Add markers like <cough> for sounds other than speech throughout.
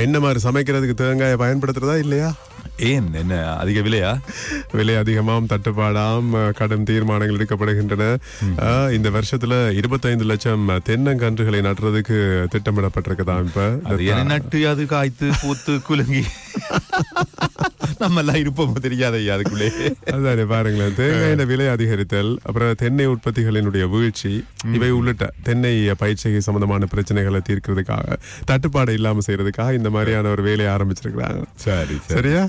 இப்ப என்ன மாதிரி சமைக்கிறதுக்கு தேங்காயை பயன்படுத்துறதா இல்லையா? ஏன்? என்ன அதிக விலையா? விலை அதிகமாம் தட்டுப்பாடாம் கடும் தீர்மானங்கள் எடுக்கப்படுகின்றன. இந்த வருஷத்துல இருபத்தைந்து லட்சம் தென்னங்கன்றுகளை நடுறதுக்கு திட்டமிடப்பட்டிருக்குதாம் இப்ப. நட்டு அது காய்த்து பூத்து குலுங்கி. <laughs> நம்ம எல்லாம் இருப்போம் தெரியாத ஐயா அதுக்குள்ளே. அதுதானே பாருங்களேன். தேங்காயின் விலை அதிகரித்தல் அப்புறம் தென்னை உற்பத்திகளினுடைய வீழ்ச்சி இவை உள்ளிட்ட தென்னை பயிற்சிகை சம்பந்தமான பிரச்சனைகளை தீர்க்கிறதுக்காக தட்டுப்பாடு இல்லாம செய்யறதுக்காக இந்த மாதிரியான ஒரு வேலையை ஆரம்பிச்சிருக்கிறாங்க. சரி சரியா?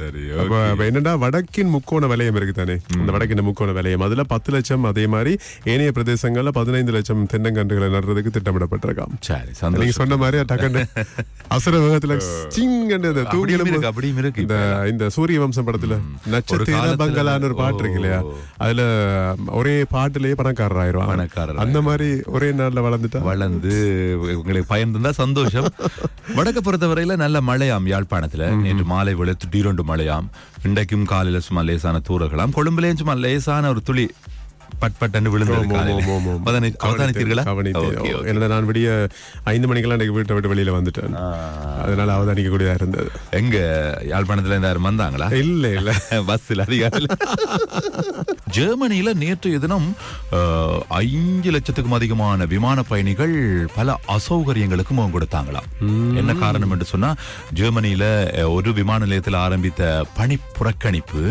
என்னடா வடக்கின் முக்கோண வலயம் இருக்கு தானே அந்த வடக்கின் முக்கோண வலயம் அதுல பத்து லட்சம் அதே மாதிரி ஏனைய பிரதேசங்கள்ல பதினைந்து லட்சம் தென்னங்கன்றுகளை நடுறதுக்கு திட்டமிடப்பட்டிருக்காம். சரி நீங்க சொன்ன மாதிரி டக்குன்னு? <laughs> அசுர வேகத்துல சிங்கன்னு அந்த அப்படியும் இருக்கு இந்த இந்த சூரிய வம்சம் படத்துல. நட்சத்திர பங்களான்னு ஒரு பாட்டு இருக்கு இல்லையா? அதுல ஒரே பாட்டுலயே பணக்காரர் ஆயிரும் பணக்காரர். அந்த மாதிரி ஒரே நாள்ல வளர்ந்துட்டா? வளர்ந்து உங்களுக்கு பயந்துதான் சந்தோஷம். <laughs> வடக்க பொறுத்தவரையில நல்ல மழையாம் யாழ்ப்பாணத்துல. நேற்று மாலை வேளை திடீரென்று மழையாம். இன்றைக்கும் காலையில சும்மா லேசான தூறல்களாம். கொழும்புலேயும் சும்மா லேசான ஒரு துளி பட் ஆமா, ஆமா. அவதானி- அவதானித்தீர்களா. என்னடா நான் விடிய ஐந்து மணிக்கெல்லாம் இன்னைக்கு வீட்டை விட்டு வெளியில வந்துட்டேன். அதனால அவதானிக்க கூடியதா இருந்தது. எங்க? யாழ்ப்பாணத்துல இருந்து யாரும் வந்தாங்களா? இல்ல இல்ல. <laughs> பஸ்ஸில் அதிகாலையில் <laughs> ஜெர்மனியில நேற்றைய தினம் ஐந்து லட்சத்துக்கும் அதிகமான விமான பயணிகள் பல அசௌகரியங்களுக்கு முகம் கொடுத்தாங்களாம். என்ன காரணம் என்று சொன்னா ஜெர்மனியில ஒரு விமான நிலையத்தில் ஆரம்பித்த பணி புறக்கணிப்பு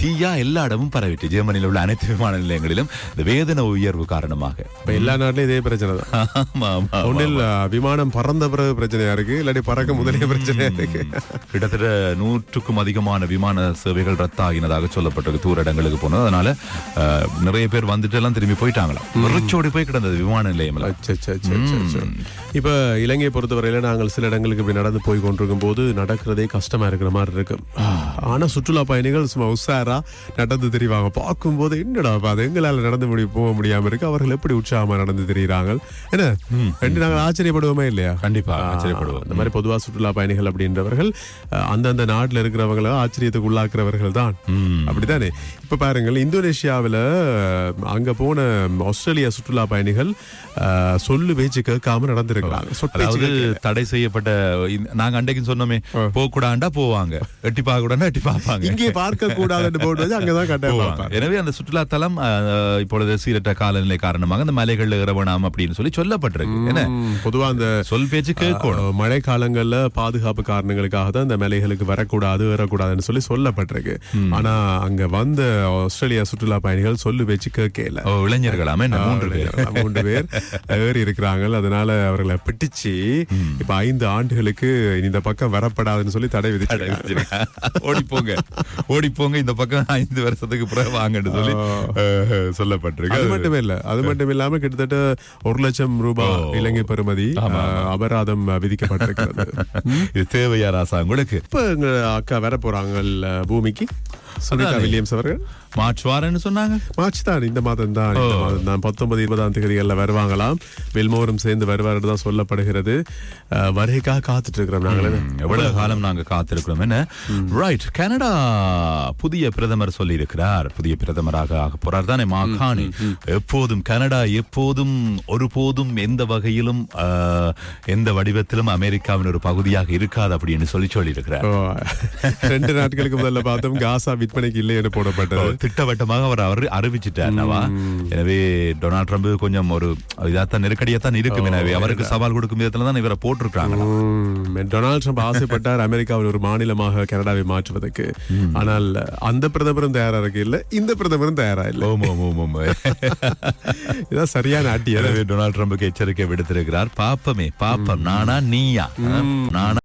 தீயா எல்லா இடமும் பரவிட்டு ஜெர்மனியில் உள்ள அனைத்து விமான நிலையங்களிலும் வேதன உயர்வு காரணமாக. இப்ப எல்லா நாட்டிலும் இதே பிரச்சனை தான். விமானம் பறந்த பிறகு பிரச்சனையா இருக்கு இல்லாட்டி பறக்க முதலே பிரச்சனையா இருக்கு. கிட்டத்தட்ட நூற்றுக்கும் அதிகமான விமான சேவைகள் ரத்தாகினதாக சொல்லப்பட்டிருக்கு தூர இடங்களுக்கு போனது. அதனால நிறைய பேர் வந்துட்டு எல்லாம் திரும்பி போயிட்டாங்களாம். வெறிச்சோடி போய் கிடந்தது விமான நிலையம். இப்ப இலங்கையை பொறுத்தவரையில நாங்கள் சில இடங்களுக்கு இப்படி நடந்து போய் கொண்டிருக்கும் போது நடக்கிறதே கஷ்டமா இருக்கிற மாதிரி இருக்கும் ஆனா சுற்றுலா பயணிகள் சும்மா உஷாரா நடந்து தெரிவாங்க. பார்க்கும்போது என்னடா அது? எங்களால நடந்து முடி போக முடியாம இருக்கு. அவர்கள் எப்படி உற்சாகமா நடந்து தெரியுறாங்க என்ன? ரெண்டு நாங்கள் ஆச்சரியப்படுவோமே இல்லையா? கண்டிப்பா ஆ, ஆச்சரியப்படுவோம். அந்த மாதிரி பொதுவா சுற்றுலா பயணிகள் அப்படின்றவர்கள் அந்தந்த நாட்டுல இருக்கிறவங்கள ஆச்சரியத்துக்கு உள்ளாக்குறவர்கள் தான். அப்படித்தானே? இப்ப பாருங்கள் இந்தோனேஷியாவுல அங்க போன ஆஸ்திரேலியா சுற்றுலா பயணிகள் சொல்லு பேச்சு கேட்காம நடந்திருக்கிறாங்க. அதாவது தடை செய்யப்பட்ட இந்த- நாங்க அன்றைக்கு சொன்னோமே போக கூடாண்டா போவாங்க. எட்டி பார்க்க கூடாண்டா எட்டி பார்ப்பாங்க. இங்கே பார்க்க கூடாதுன்னு போட்டு வச்சு அங்கதான் போவாங்க. பார்ப்பாங்க. எனவே அந்த சுற்றுலா தலம் இப்பொழுது சீரற்ற காலநிலை காரணமாக அந்த மலைகள் ஏறவேணாம் அப்படின்னு சொல்லி சொல்லப்பட்டிருக்கு. என்ன? பொதுவா அந்த சொல் பேச்சு கேட்கணும். மழை காலங்கள்ல பாதுகாப்பு காரணங்களுக்காக தான் இந்த மலைகளுக்கு வரக்கூடாது ஏறக்கூடாதுன்னு சொல்லி சொல்லப்பட்டிருக்கு. ஆனா அங்க வந்த ஆஸ்திரேலியா சுற்றுலா பயணிகள் சொல்லு பேச்சு கேட்கல. இளைஞர்களாமே மூன்று பேர்? ஏறி இருக்கிறாங்க. அதனால அவர்களை பிடிச்சு இப்ப ஐந்து ஆண்டுகளுக்கு இந்த பக்கம் வரப்படாதுன்னு சொல்லி தடை விதிச்சிருக்காங்க. ஓடி போங்க ஓடி போங்க இந்த பக்கம் ஐந்து வருஷத்துக்கு பிறகு வாங்கன்னு சொல்லி சொல்லப்பட்டிருக்கு. அது மட்டுமே இல்ல. அது மட்டும் இல்லாம கிட்டத்தட்ட ஒரு லட்சம் ரூபாய் இலங்கை பெறுமதி அபராதம் விதிக்கப்பட்டிருக்கிறது. <laughs> இது தேவையா ராசா உங்களுக்கு? இப்ப எங்க அக்கா வர போறாங்க பூமிக்கு. சுனிதா. வில்லியம்ஸ் அவர்கள். மார்ச் வாரன்னு சொன்னாங்க. மார்ச் தான் இந்த மாதம் தான் இந்த மாதம் தான் பத்தொன்பது இருபதாம் தேதிகள்ல வருவாங்களாம். வில்மோரும் சேர்ந்து வருவார் தான் சொல்லப்படுகிறது. வருகைக்காக காத்துட்டு இருக்கிறோம் நாங்களே எவ்வளவு காலம் நாங்க காத்திருக்கிறோம் என்ன? ரைட் கனடா புதிய பிரதமர் சொல்லி இருக்கிறார் புதிய பிரதமராக ஆக போறார் தானே மாகாணி எப்போதும் கனடா எப்போதும் ஒருபோதும் எந்த வகையிலும் எந்த வடிவத்திலும் அமெரிக்காவின் ஒரு பகுதியாக இருக்காது அப்படின்னு சொல்லி சொல்லி இருக்கிறார் ஓ, ரெண்டு நாட்களுக்கு முதல்ல பார்த்தோம். காசா விற்பனைக்கு இல்லைன்னு போடப்பட்டது. திட்டவட்டமாக அவர் அவர் அறிவிச்சிட்டார் எனவே டொனால்ட் ட்ரம்ப் கொஞ்சம் ஒரு இதாத்தான் நெருக்கடியாத்தான் இருக்கும். எனவே அவருக்கு சவால் கொடுக்கும் விதத்துல தான் இவரை போட்டிருக்காங்க டொனால்ட் ட்ரம்ப் ஆசைப்பட்டார் அமெரிக்காவில் ஒரு மாநிலமாக கனடாவை மாற்றுவதற்கு. ஆனால் அந்த பிரதமரும் தயாரா இருக்கு இல்ல இந்த பிரதமரும் தயாரா இல்ல. <laughs> இதான் சரியான ஆட்டியல் எனவே டொனால்ட் ட்ரம்புக்கு எச்சரிக்கை விடுத்திருக்கிறார். பாப்பமே பாப்பம் நானா நீயா? நானா